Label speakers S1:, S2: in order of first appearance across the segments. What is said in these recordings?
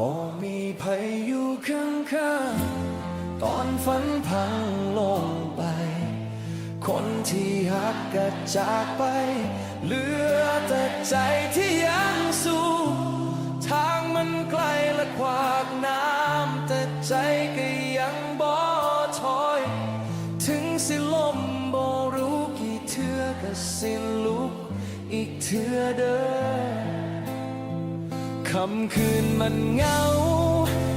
S1: บ่มีภัยอยู่ข้างๆตอนฝันพังลงไป คนที่หักก็จากไป เหลือแต่ใจที่ยังสู้ทางมันไกลและขวากน้ำแต่ใจก็ยังบ่ถอย ถึงสิลมบ่รู้กี่เทือก็สิลุกอีกเทือเด้อ คำคืนมันเงา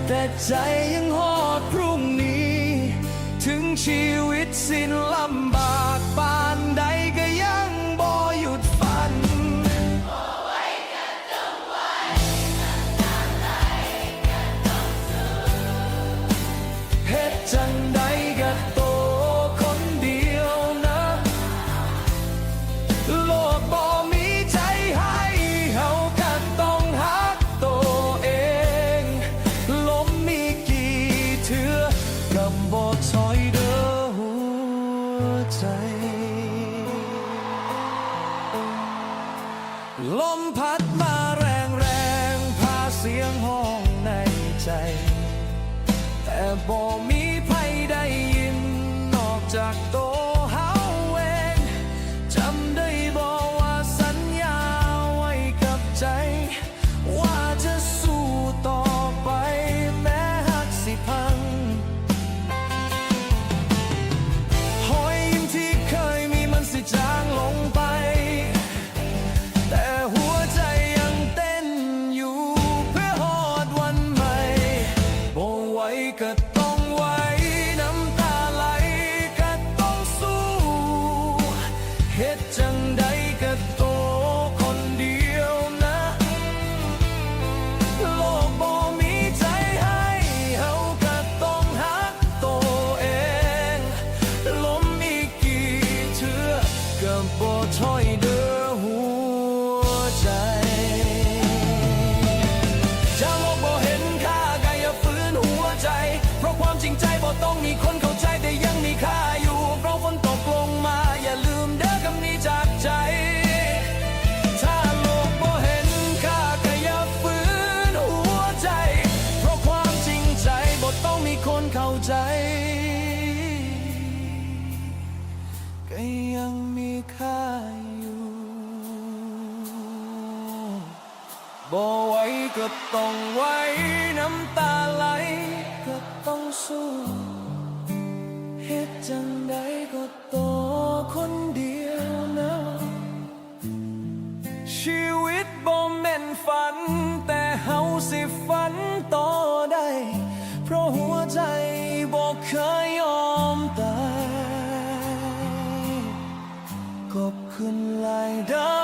S1: แต่ใจยังหอดพรุ่งนี้ ถึงชีวิตสิ้นลำบากป บบ่ถอยเด้อหัวใจ ลมพัดมาแรงแรงๆพาเสียงห้องในใจ แต่บ่มี ต้องมีคนเข้าใจแต่ยังมีค่าอยู่เพราะฝนตกลงมาอย่าลืมเด้อคำนี้จากใจ ถ้าโลกบ่เห็นค่าก็อย่าฝืนหัวใจ เพราะความจริงใจบ่ต้องมีคนเข้าใจก็ยังมีค่าอยู่บ่ไหวก็ต้องไหวน้ำตาไหล สู้เฮ็ดจังใดก็ตัวคนเดียวนะชีวิตบ่แม่นฝัน แต่เฮาสิฝันต่อได้ เพราะหัวใจบ่เคยยอมตายขอบคุณหลายเด้อ